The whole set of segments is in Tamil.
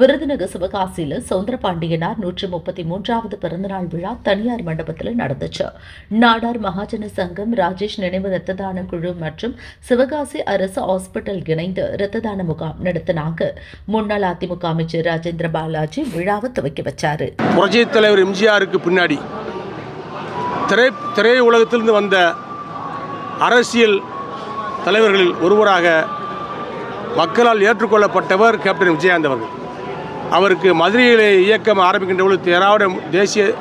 விருதுநகர் சிவகாசியில் சவுந்தரபாண்டியனார் நூற்றி முப்பத்தி மூன்றாவது பிறந்தநாள் விழா தனியார் மண்டபத்தில் நடந்துச்சு. நாடார் மகாஜன சங்கம் ராஜேஷ் நினைவு ரத்ததான குழு மற்றும் சிவகாசி அரசு ஹாஸ்பிட்டல் இணைந்து ரத்ததான முகாம் நடத்தினாங்க. முன்னாள் அதிமுக அமைச்சர் ராஜேந்திர பாலாஜி விழாவை துவக்கி வச்சாரு. புரட்சித் தலைவர் எம்ஜிஆருக்கு பின்னாடி திரை திரை உலகத்திலிருந்து வந்த அரசியல் தலைவர்களில் ஒருவராக மக்களால் ஏற்றுக்கொள்ளப்பட்டவர் கேப்டன் விஜயகாந்த் அவர்கள். அவருக்கு மதுரையிலே இயக்கம் ஆரம்பிக்கின்ற பொழுது திராவிட தேசிய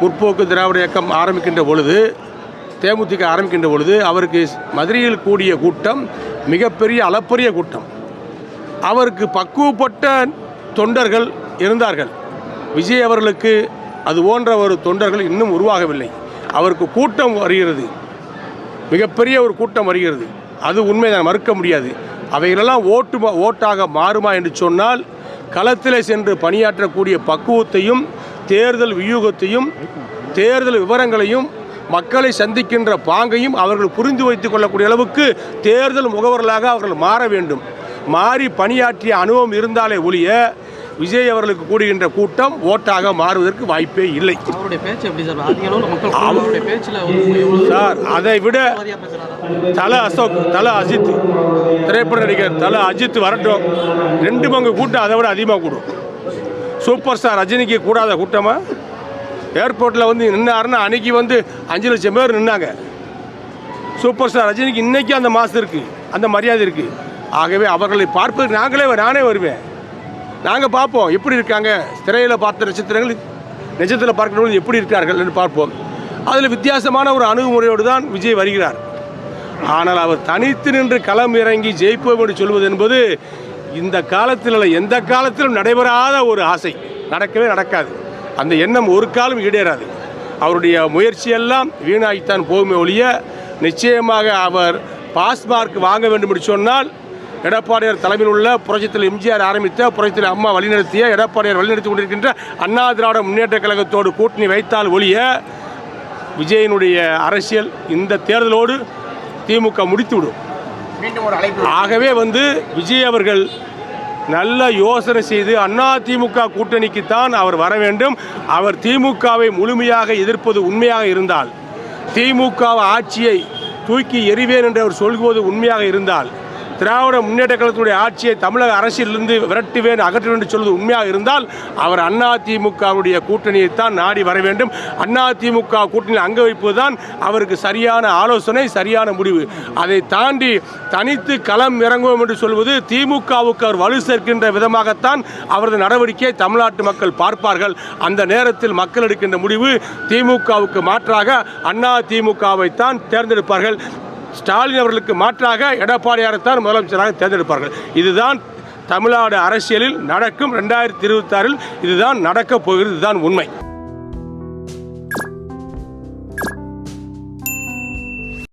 முற்போக்கு திராவிட இயக்கம் ஆரம்பிக்கின்ற பொழுது தேமுதிக ஆரம்பிக்கின்ற பொழுது அவருக்கு மதுரையில் கூடிய கூட்டம் மிகப்பெரிய அளப்பரிய கூட்டம். அவருக்கு பக்குவப்பட்ட தொண்டர்கள் இருந்தார்கள். விஜய் அவர்களுக்கு அது போன்ற ஒரு தொண்டர்கள் இன்னும் உருவாகவில்லை. அவருக்கு கூட்டம் வருகிறது. மிகப்பெரிய ஒரு கூட்டம் வருகிறது. அது உண்மைதான் மறுக்க முடியாது. அவைகளெல்லாம் ஓட்டு ஓட்டாக மாறுமா என்று சொன்னால் களத்தில் சென்று பணியாற்றக்கூடிய பக்குவத்தையும் தேர்தல் வியூகத்தையும் தேர்தல் விவரங்களையும் மக்களை சந்திக்கின்ற பாங்கையும் அவர்கள் புரிந்து வைத்துக் கொள்ளக்கூடிய அளவுக்கு தேர்தல் முகவர்களாக அவர்கள் மாற வேண்டும். மாறி பணியாற்றிய அனுபவம் இருந்தாலே ஒழிய விஜய் அவர்களுக்கு கூடுகின்ற கூட்டம் ஓட்டாக மாறுவதற்கு வாய்ப்பே இல்லை. அவருடைய பேச்சு எப்படி சார்? அதை விட தல அசோக் தல அஜித் திரைப்பட நடிகர் தல அஜித் வரட்டும். ரெண்டு பங்கு கூட்டம் அதை விட அதிகமாக கூடும். சூப்பர் ஸ்டார் ரஜினிக்கு கூடாத கூட்டமா? ஏர்போர்ட்டில் வந்து நின்னாருன்னா அன்னைக்கு வந்து அஞ்சு லட்சம் பேர் நின்னாங்க. சூப்பர் ஸ்டார் ரஜினிக்கு இன்னைக்கு அந்த மாசம் இருக்குது அந்த மரியாதை இருக்குது ஆகவே அவர்களை பார்ப்பதற்கு நாங்களே நானே வருவேன். நாங்கள் பார்ப்போம். எப்படி இருக்காங்க? திரையில் பார்த்த நட்சத்திரங்கள் நிஜத்தில் பார்க்கிறவர்கள் எப்படி இருக்கார்கள் என்று பார்ப்போம். அதில் வித்தியாசமான ஒரு அணுகுமுறையோடு தான் விஜய் வருகிறார். ஆனால் அவர் தனித்து நின்று களம் இறங்கி ஜெயிப்போம் என்று சொல்வது என்பது இந்த காலத்தில் எந்த காலத்திலும் நடைபெறாத ஒரு ஆசை. நடக்கவே நடக்காது. அந்த எண்ணம் ஒரு காலம் ஈடேறாது. அவருடைய முயற்சியெல்லாம் வீணாகித்தான் போகுமே ஒழிய நிச்சயமாக அவர் பாஸ் மார்க் வாங்க வேண்டும் என்று சொன்னால் எடப்பாடியார் தலைமையில் உள்ள புரட்சித்தில் எம்ஜிஆர் ஆரம்பித்த புரட்சித்தில் அம்மா வழிநடத்திய எடப்பாடியார் வழிநடத்தி கொண்டிருக்கின்ற அண்ணா திராவிட முன்னேற்ற கழகத்தோடு கூட்டணி வைத்தால் ஒழிய விஜயனுடைய அரசியல் இந்த தேர்தலோடு திமுக முடித்துவிடும். ஆகவே வந்து விஜய் அவர்கள் நல்ல யோசனை செய்து அண்ணா திமுக கூட்டணிக்குத்தான் அவர் வர வேண்டும். அவர் திமுகவை முழுமையாக எதிர்ப்பது உண்மையாக இருந்தால் திமுக ஆட்சியை தூக்கி எறிவேன் என்று அவர் சொல்வது உண்மையாக இருந்தால் திராவிட முன்னேற்ற கழகத்தினுடைய ஆட்சியை தமிழக அரசியலிருந்து விரட்டுவேன் அகற்றுவேன் என்று சொல்வது உண்மையாக இருந்தால் அவர் அண்ணா கூட்டணியை தான் நாடி வர வேண்டும். அண்ணா திமுக கூட்டணியில் அங்க வைப்பதுதான் அவருக்கு சரியான ஆலோசனை சரியான முடிவு. அதை தாண்டி தனித்து களம் இறங்குவோம் என்று சொல்வது திமுகவுக்கு அவர் வலு சேர்க்கின்ற விதமாகத்தான் அவரது நடவடிக்கையை தமிழ்நாட்டு மக்கள் பார்ப்பார்கள். அந்த நேரத்தில் மக்கள் எடுக்கின்ற முடிவு திமுகவுக்கு மாற்றாக அண்ணா திமுகவைத்தான் தேர்ந்தெடுப்பார்கள். ஸ்டாலின் அவர்களுக்கு மாற்றாக எடப்பாடியாரைத்தான் முதலமைச்சராக தேர்ந்தெடுப்பார்கள். இதுதான் தமிழ்நாடு அரசியலில் நடக்கும் ரெண்டாயிரத்தி இருபத்தாறில் இதுதான் நடக்கப் போகிறது இதுதான் உண்மை.